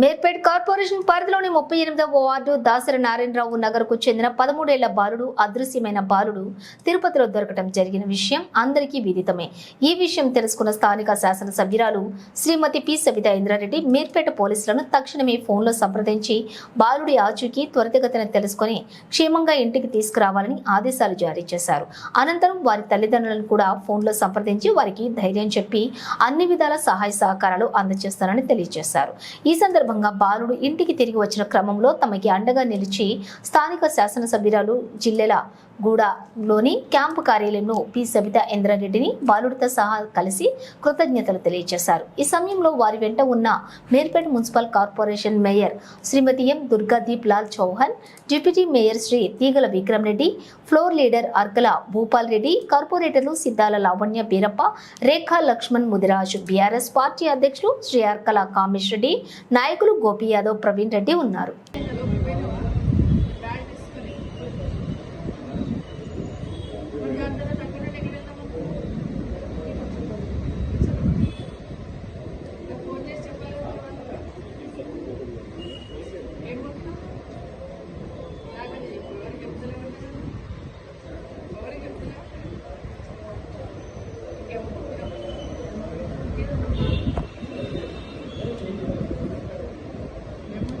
Meerpet corporation పరిధిలోని ముప్పై ఎనిమిదవ వార్డు దాసరి నారాయణరావు నగర్కు చెందిన పదమూడేళ్ళ బాలుడు అదృశ్యమైన బాలుడు తిరుపతిలో దొరకటం జరిగిన విషయం అందరికీ విదితమే. ఈ విషయం తెలుసుకున్న స్థానిక శాసనసభ్యురాలు శ్రీమతి పి. సవిత ఇంద్రారెడ్డి మీర్పేట పోలీసులను తక్షణమే ఫోన్లో సంప్రదించి బాలుడి ఆచూకీ త్వరితగతిన తెలుసుకొని క్షేమంగా ఇంటికి తీసుకురావాలని ఆదేశాలు జారీ చేశారు. అనంతరం వారి తల్లిదండ్రులను కూడా ఫోన్లో సంప్రదించి వారికి ధైర్యం చెప్పి అన్ని విధాల సహాయ సహకారాలు అందజేస్తారని తెలియజేశారు. ఈ సందర్భంగా బాలుడు ఇంటికి తిరిగి వచ్చిన క్రమంలో తమకి అండగా నిలిచి స్థానిక శాసనసభ్యురాలు జిల్లెల గూడలోని క్యాంపు కార్యాలయంలో పి. సబిత ఇంద్రారెడ్డిని బాలుడితో సహా కలిసి కృతజ్ఞతలు తెలియజేశారు. ఈ సమయంలో వారి వెంట ఉన్న Meerpet municipal corporation mayor Shrimati M Durgadeep Lal Chauhan deputy mayor Shri Teegala Vikram Reddy floor leader Arkala Bhupal Reddy కార్పొరేటర్లు సిద్ధాల లావణ్య బీరప్ప రేఖా లక్ష్మణ్ ముదిరాజు బీఆర్ఎస్ పార్టీ అధ్యక్షులు శ్రీ అర్కల కామేష్ రెడ్డి నాయకులు గోపి యాదవ్ ప్రవీణ్ రెడ్డి ఉన్నారు.